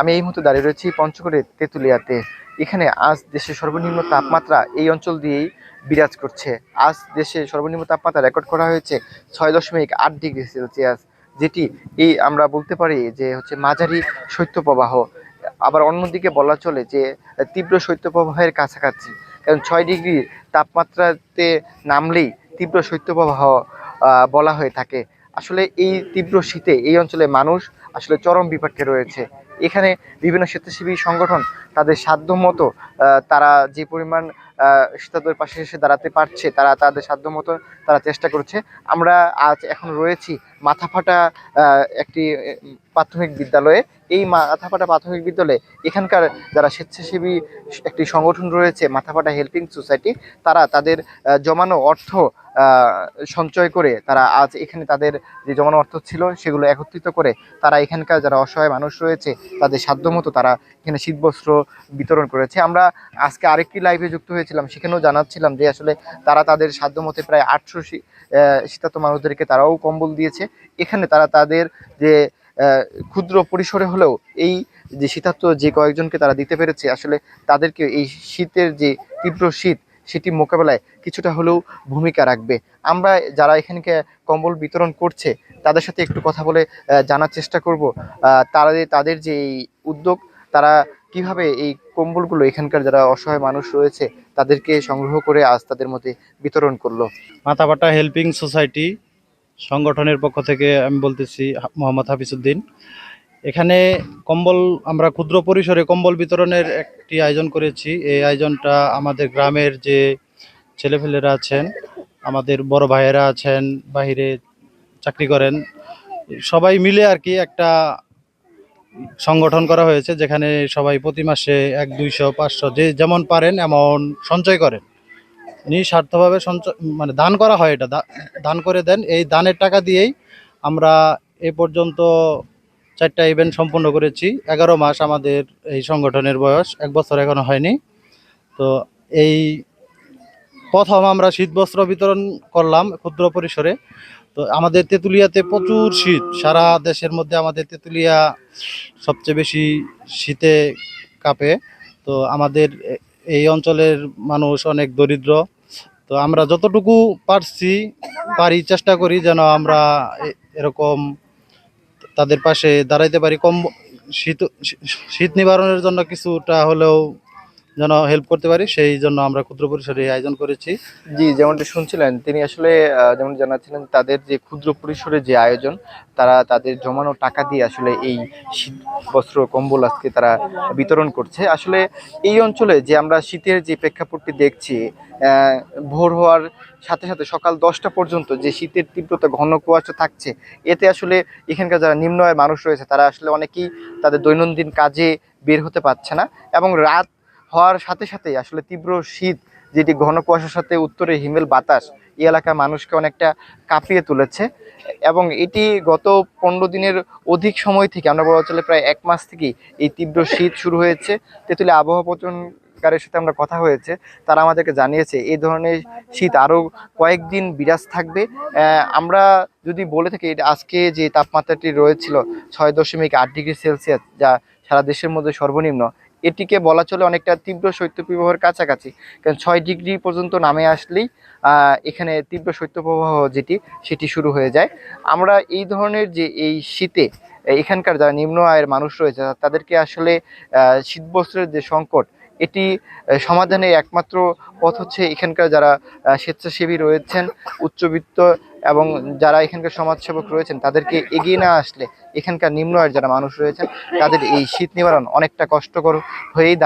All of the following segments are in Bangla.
আমি এই মুহূর্তে দাঁড়িয়ে রয়েছি পঞ্চগড়ের তেঁতুলিয়াতে। এখানে আজ দেশের সর্বনিম্ন তাপমাত্রা এই অঞ্চল দিয়েই বিরাজ করছে। আজ দেশে সর্বনিম্ন তাপমাত্রা রেকর্ড করা হয়েছে ছয় দশমিক আট ডিগ্রি সেলসিয়াস, যেটি এই আমরা বলতে পারি যে হচ্ছে মাঝারি শৈত্যপ্রবাহ। আবার অন্যদিকে বলা চলে যে তীব্র শৈত্যপ্রবাহের কাছাকাছি, কারণ ছয় ডিগ্রি তাপমাত্রাতে নামলেই তীব্র শৈত্যপ্রবাহ বলা হয়ে থাকে। আসলে এই তীব্র শীতে এই অঞ্চলে মানুষ আসলে চরম বিপাকে রয়েছে। এখানে বিভিন্ন স্বেচ্ছাসেবী সংগঠন তাদের সাধ্য মতো তারা যে পরিমাণ তাদের পাশে এসে দাঁড়াতে পারছে, তারা তাদের সাধ্যমতো তারা চেষ্টা করছে। আমরা আজ এখন রয়েছি মাথাফাটা একটি প্রাথমিক বিদ্যালয়ে। এই মাথাফাটা প্রাথমিক বিদ্যালয়ে এখানকার যারা স্বেচ্ছাসেবী একটি সংগঠন রয়েছে, মাথাফাটা হেল্পিং সোসাইটি, তারা তাদের জমানো অর্থ সঞ্চয় করে তারা আজ এখানে তাদের যে জমানো অর্থ ছিল সেগুলো একত্রিত করে তারা এখানকার যারা অসহায় মানুষ রয়েছে, তাদের সাধ্যমতো তারা এখানে শীতবস্ত্র বিতরণ করেছে। আমরা আজকে আরেকটি লাইভে যুক্ত হয়েছিলাম, সেখানেও জানাচ্ছিলাম যে আসলে তারা তাদের সাধ্যমতো প্রায় আটশো শীতার্ত মানুষদেরকে তারাও কম্বল দিয়েছে। এখানে তারা তাদের যে ক্ষুদ্র পরিসরে হলেও এই যে শীতার্ত যে কয়েকজনকে তারা দিতে পেরেছে, আসলে তাদেরকে এই শীতের যে তীব্র শীত, সেটি মোকাবেলায় কিছুটা হলেও ভূমিকা রাখবে। আমরা যারা এখানকে কম্বল বিতরণ করছে, তাদের সাথে একটু কথা বলে জানার চেষ্টা করব। তারা, তাদের যে উদ্যোগ তারা কীভাবে এই কম্বলগুলো এখানকার যারা অসহায় মানুষ রয়েছে, তাদেরকে সংগ্রহ করে আজ তাদের মধ্যে বিতরণ করল? মাথাপাটা হেল্পিং সোসাইটি সংগঠনের পক্ষ থেকে আমি বলতেছি মোহাম্মদ হাফিজউদ্দিন। এখানে কম্বল, আমরা ক্ষুদ্র পরিসরে কম্বল বিতরণের একটি আয়োজন করেছি। এই আয়োজনটা আমাদের গ্রামের যে ছেলেপেলেরা আছেন, আমাদের বড় ভাইয়েরা আছেন বাইরে চাকরি করেন, সবাই মিলে আর কি একটা সংগঠন করা হয়েছে, যেখানে সবাই প্রতি মাসে এক, দুইশো, পাঁচশো, যে যেমন পারেন এমন সঞ্চয় করেন। নিঃস্বার্থভাবে সঞ্চয় মানে দান করা হয় এটা দান করে দেন। এই দানের টাকা দিয়েই আমরা এ পর্যন্ত চারটা ইভেন্ট সম্পূর্ণ করেছি। এগারো মাস আমাদের এই সংগঠনের বয়স, এক বছর এখনও হয়নি। তো এই প্রথম আমরা শীতবস্ত্র বিতরণ করলাম ক্ষুদ্র পরিসরে। তো আমাদের তেঁতুলিয়াতে প্রচুর শীত। সারা দেশের মধ্যে আমাদের তেঁতুলিয়া সবচেয়ে বেশি শীতে কাঁপে। তো আমাদের এই অঞ্চলের মানুষ অনেক দরিদ্র। তো আমরা যতটুকু পারছি পারি, চেষ্টা করি যেন আমরা এরকম তাদের পাশে দাঁড়াইতে পারি। কম শীত শীত নিবারণের জন্য কিছুটা হলেও যেন হেল্প করতে পারি, সেই জন্য আমরা ক্ষুদ্র পরিসরে আয়োজন করেছি। জি, যেমনটি শুনছিলেন, তিনি আসলে যেমন জানাচ্ছিলেন, তাদের যে ক্ষুদ্র পরিসরে যে আয়োজন, তারা তাদের জমানো টাকা দিয়ে আসলে এই শীত বস্ত্র, কম্বল আজকে তারা বিতরণ করছে। আসলে এই অঞ্চলে যে আমরা শীতের যে প্রেক্ষাপটটি দেখছি ভোর হওয়ার সাথে সাথে সকাল দশটা পর্যন্ত যে শীতের তীব্রতা, ঘন কুয়াশা থাকছে, এতে আসলে এখানকার যারা নিম্ন মানুষ রয়েছে, তারা আসলে অনেকেই তাদের দৈনন্দিন কাজে বের হতে পারছে না এবং রাত হওয়ার সাথে সাথে আসলে তীব্র শীত, যেটি ঘন কুয়াশার সাথে উত্তরে হিমেল বাতাস, এই এলাকার মানুষকে অনেকটা কাঁপিয়ে তুলেছে। এবং এটি গত পনেরো দিনের অধিক সময় থেকে, আমরা বলা চলে প্রায় এক মাস থেকেই এই তীব্র শীত শুরু হয়েছে। তেঁতুলিয়া আবহাওয়া পতনকারের সাথে আমরা কথা হয়েছে, তারা আমাদেরকে জানিয়েছে, এই ধরনের শীত আরও কয়েকদিন বিরাজ থাকবে। আমরা যদি বলে থাকি আজকে যে তাপমাত্রাটি রয়েছিল ছয় দশমিক আট ডিগ্রি সেলসিয়াস, যা সারা দেশের মধ্যে সর্বনিম্ন এটিকে বলা চলে অনেকটা তীব্র শৈত্যপ্রবাহের কাছাকাছি। কারণ ছয় ডিগ্রি পর্যন্ত নামে আসলেই এখানে তীব্র শৈত্যপ্রবাহ যেটি, সেটি শুরু হয়ে যায়। আমরা এই ধরনের যে এই শীতে এখানকার যারা নিম্ন আয়ের মানুষ রয়েছে, তাদেরকে আসলে শীতবস্ত্রের যে সংকট, এটি সমাধানের একমাত্র পথ হচ্ছে এখানকার যারা স্বেচ্ছাসেবী রয়েছেন, উচ্চবিত্ত এবং যারা এখানকার সমাজসেবক রয়েছেন, তাদেরকে এগিয়ে না আসলে এখানকার নিম্ন আয়ের যারা মানুষ রয়েছেন, তাদের এই শীত নিবারণ অনেকটা কষ্টকর হয়েই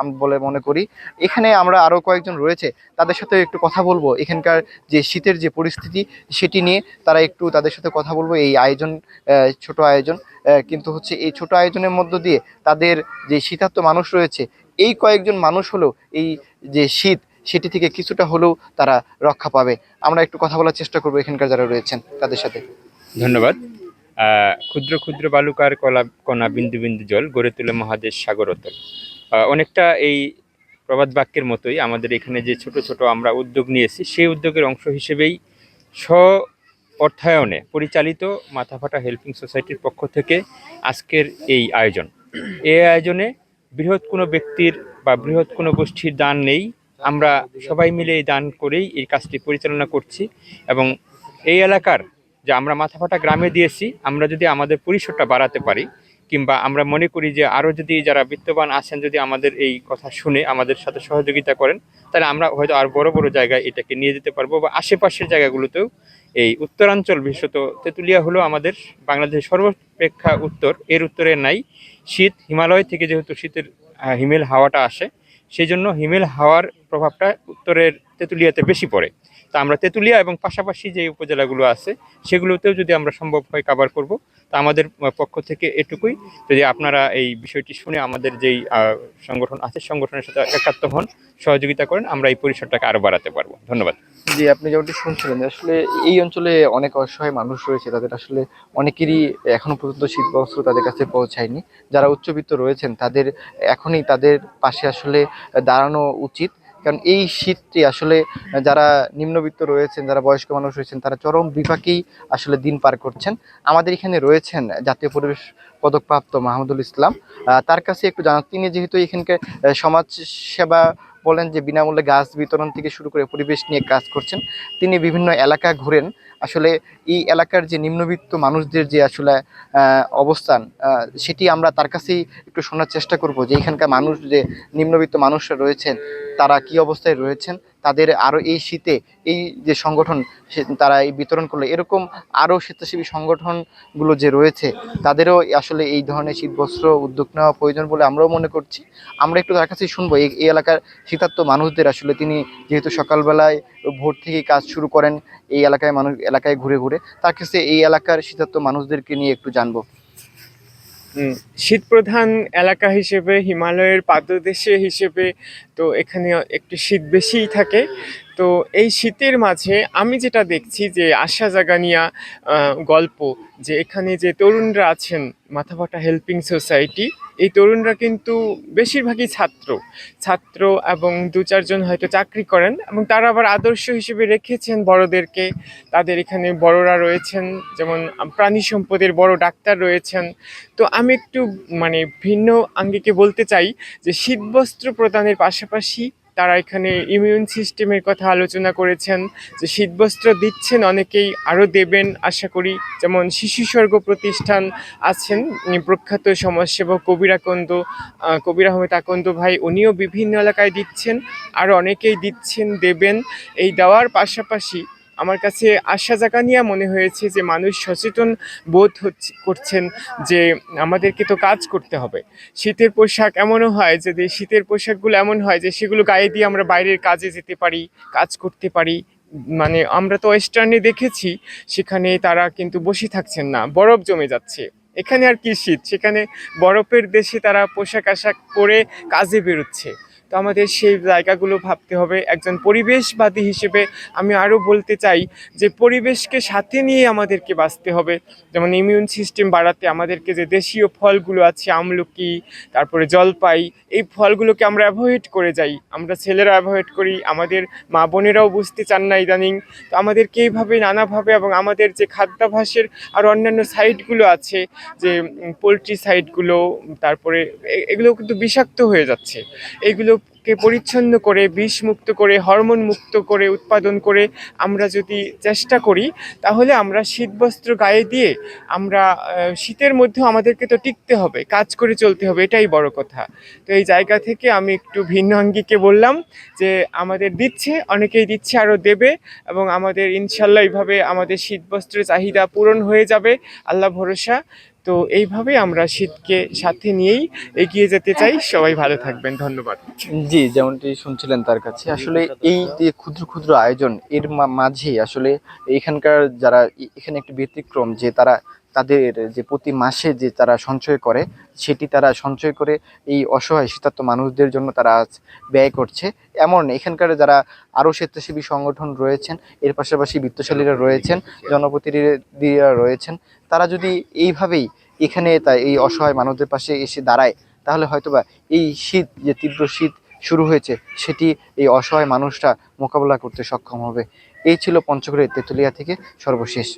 আমি, বলে মনে করি। এখানে আমরা আরও কয়েকজন রয়েছে, তাদের সাথে একটু কথা বলব। এখানকার যে শীতের যে পরিস্থিতি, সেটি নিয়ে তারা একটু তাদের সাথে কথা বলব, এই আয়োজন ছোট আয়োজন। কিন্তু হচ্ছে এই ছোট আয়োজনের মধ্য দিয়ে তাদের যে শীতার্থ মানুষ রয়েছে, এই কয়েকজন মানুষ হলেও এই যে শীত সেটি থেকে কিছুটা হলেও তারা রক্ষা পাবে। আমরা একটু কথা বলার চেষ্টা করব এখানকার যারা রয়েছেন তাদের সাথে। ধন্যবাদ। ক্ষুদ্র ক্ষুদ্র বালুকার কলা, কণা, বিন্দু বিন্দু জল গড়ে তোলে মহাদেশ সাগর অতল। অনেকটা এই প্রবাদ বাক্যের মতোই আমাদের এখানে যে ছোট ছোট আমরা উদ্যোগ নিয়েছি, সেই উদ্যোগের অংশ হিসেবেই স্ব অর্থায়নে পরিচালিত মাথাফাটা হেল্পিং সোসাইটির পক্ষ থেকে আজকের এই আয়োজন। এই আয়োজনে বৃহৎ কোনো ব্যক্তির বা বৃহৎ কোনো গোষ্ঠীর দান নেই আমরা সবাই মিলে এই দান করেই এই কাজটি পরিচালনা করছি এবং এই এলাকার যে আমরা মাথাফাটা গ্রামে দিয়েছি, আমরা যদি আমাদের পরিসরটা বাড়াতে পারি, কিংবা আমরা মনে করি যে আরও যদি যারা বিত্তবান আছেন যদি আমাদের এই কথা শুনে আমাদের সাথে সহযোগিতা করেন, তাহলে আমরা হয়তো আর বড় বড় জায়গায় এটাকে নিয়ে যেতে পারব বা আশেপাশের জায়গাগুলোতেও এই উত্তরাঞ্চল, বিশেষত তেঁতুলিয়া হলো আমাদের বাংলাদেশের সর্বাপেক্ষা উত্তর, এর উত্তরে নাই। শীত হিমালয় থেকে যেহেতু শীতের হিমেল হাওয়াটা আসে সেই জন্য হিমেল হাওয়ার প্রভাবটা উত্তরের তেঁতুলিয়াতে বেশি পড়ে। তা আমরা তেঁতুলিয়া এবং পাশাপাশি যে উপজেলাগুলো আছে, সেগুলোতেও যদি আমরা সম্ভব হয় কাভার করব, তা আমাদের পক্ষ থেকে এটুকুই। যদি আপনারা এই বিষয়টি শুনে আমাদের যেই সংগঠন আছে, সংগঠনের সাথে একাত্ম হন, সহযোগিতা করেন, আমরা এই পরিসরটাকে আরও বাড়াতে পারব। ধন্যবাদ। জি, আপনি যেমনটি শুনছিলেন আসলে এই অঞ্চলে অনেক অসহায় মানুষ রয়েছে, তাদের আসলে অনেকেরই এখনও পর্যন্ত শীত বস্ত্র তাদের কাছে পৌঁছায়নি। যারা উচ্চবিত্ত রয়েছেন, তাদের এখনই তাদের পাশে আসলে দাঁড়ানো উচিত। কারণ এই শীতটি আসলে যারা নিম্নবিত্ত রয়েছেন, যারা বয়স্ক মানুষ রয়েছেন, তারা চরম বিপাকেই আসলে দিন পার করছেন। আমাদের এখানে রয়েছেন জাতীয় পরিবেশ পদকপ্রাপ্ত মাহমুদুল ইসলাম। তার কাছে একটু জানা তিনি যেহেতু এখানকার সমাজ সেবা বলেন যে বিনামূল্যে গাছ বিতরণ থেকে শুরু করে পরিবেশ নিয়ে কাজ করছেন, তিনি বিভিন্ন এলাকা ঘুরেন। আসলে এই এলাকার যে নিম্নবিত্ত মানুষদের যে আসলে অবস্থান সেটি আমরা তার কাছেই একটু শোনার চেষ্টা করব যে এখানকার মানুষ, যে নিম্নবিত্ত মানুষরা রয়েছেন, তারা কি অবস্থায় রয়েছেন। তাদের আরও এই শীতে এই যে সংগঠন তারা এই বিতরণ করল, এরকম আরও স্বেচ্ছাসেবী সংগঠনগুলো যে রয়েছে, তাদেরও আসলে এই ধরনের শীতবস্ত্র উদ্যোগ নেওয়া প্রয়োজন বলে আমরাও মনে করছি। আমরা একটু তার কাছেই শুনব, এই এলাকার শীতার্থ মানুষদের আসলে তিনি যেহেতু সকালবেলায় ভোর থেকেই কাজ শুরু করেন, এই এলাকায় মানুষ, এলাকায় ঘুরে ঘুরে, তার কাছে এই এলাকার শীতার্থ মানুষদেরকে নিয়ে একটু জানব। শীতপ্রধান এলাকা হিসেবে হিমালয়ের পাদদেশে হিসেবে তো এখানে একটু শীত বেশিই থাকে। তো এই শীতের মাঝে আমি যেটা দেখছি যে আশা জাগানিয়া গল্প যে এখানে যে তরুণরা আছেন, মাথাভাটা হেল্পিং সোসাইটি, এই তরুণরা কিন্তু বেশিরভাগই ছাত্র। ছাত্র এবং দু চারজন হয়তো চাকরি করেন এবং তারা আবার আদর্শ হিসেবে রেখেছেন বড়দেরকে। তাদের এখানে বড়রা রয়েছেন, যেমন প্রাণী সম্পদের বড় ডাক্তার রয়েছেন। তো আমি একটু মানে ভিন্ন আঙ্গিকে বলতে চাই যে শীতবস্ত্র প্রদানের পাশাপাশি তারা এখানে ইমিউন সিস্টেমের কথা আলোচনা করেছেন, যে শীতবস্ত্র দিচ্ছেন অনেকেই, আরও দেবেন আশা করি। যেমন শিশু স্বর্গ প্রতিষ্ঠান আছেন প্রখ্যাত সমাজসেবক কবিরাকন্দ কবির আহমেদ আকন্দ ভাই, উনিও বিভিন্ন এলাকায় দিচ্ছেন, আরও অনেকেই দিচ্ছেন, দেবেন। এই দেওয়ার পাশাপাশি আমার কাছে আশা জাগানিয়া মনে হয়েছে যে মানুষ সচেতন বোধ হচ্ছে, করছেন যে আমাদেরকে তো কাজ করতে হবে। শীতের পোশাক এমনও হয় যে শীতের পোশাকগুলো এমন হয় যে সেগুলো গায়ে দিয়ে আমরা বাইরের কাজে যেতে পারি, কাজ করতে পারি। মানে আমরা তো ওয়েস্টার্নে দেখেছি, সেখানে তারা কিন্তু বসে থাকছেন না, বরফ জমে যাচ্ছে। এখানে আর কি শীত? সেখানে বরফের দেশে তারা পোশাক আশাক পরে কাজে বেরোচ্ছে। তো আমাদের সেই জায়গাগুলো ভাবতে হবে। একজন পরিবেশবাদী হিসেবে আমি আরও বলতে চাই যে, পরিবেশকে সাথে নিয়ে আমাদেরকে বাঁচতে হবে। যেমন ইমিউন সিস্টেম বাড়াতে আমাদেরকে যে দেশীয় ফলগুলো আছে, আমলকি, তারপরে জলপাই, এই ফলগুলোকে আমরা অ্যাভয়েড করে যাই। আমরা ছেলেরা অ্যাভয়েড করি, আমাদের মা বোনেরাও বুঝতে চান না ইদানিং। তো আমাদেরকে এইভাবে নানাভাবে এবং আমাদের যে খাদ্যাভাসের আর অন্যান্য সাইটগুলো আছে, যে পোলট্রি সাইটগুলো তারপরে এগুলো কিন্তু বিষাক্ত হয়ে যাচ্ছে। group এইগুলোকে পরিচ্ছন্ন করে, বিষ মুক্ত করে, হরমোন মুক্ত করে, উৎপাদন করে আমরা যদি চেষ্টা করি, তাহলে আমরা শীতবস্ত্র গায়ে দিয়ে আমরা শীতের মধ্যেও আমাদেরকে তো টিকতে হবে, কাজ করে চলতে হবে, এটাই বড় কথা। তো এই জায়গা থেকে আমি একটু ভিন্ন আঙ্গিকে বললাম যে আমাদের দিচ্ছে, অনেকেই দিচ্ছে, আরও দেবে এবং আমাদের ইনশাল্লাহ এইভাবে আমাদের শীতবস্ত্রের চাহিদা পূরণ হয়ে যাবে, আল্লাহ ভরসা। তো এইভাবে আমরা শীতকে সাথে নিয়েই এগিয়ে যেতে চাই। সবাই ভালো থাকবেন, ধন্যবাদ। জি, যেমনটি শুনছিলেন তার কাছে। আসলে এই যে ক্ষুদ্র ক্ষুদ্র আয়োজন, এর মাঝে আসলে এখানকার যারা এখানে একটি ব্যতিক্রম যে তারা তাদের যে প্রতি মাসে যে তারা সঞ্চয় করে, সেটি তারা সঞ্চয় করে এই অসহায় শীতার্থ মানুষদের জন্য তারা আজ ব্যয় করছে। এমন এখানকার যারা আরও স্বেচ্ছাসেবী সংগঠন রয়েছেন, এর পাশাপাশি বিত্তশালীরা রয়েছেন, জনপ্রতিনিধিরা রয়েছেন, তারা যদি এইভাবেই এখানে তা এই অসহায় মানুষদের পাশে এসে দাঁড়ায়, তাহলে হয়তোবা এই শীত, যে তীব্র শীত শুরু হয়েছে, সেটি এই অসহায় মানুষরা মোকাবেলা করতে সক্ষম হবে। এই ছিল পঞ্চগড়ের তেঁতুলিয়া থেকে সর্বশেষ।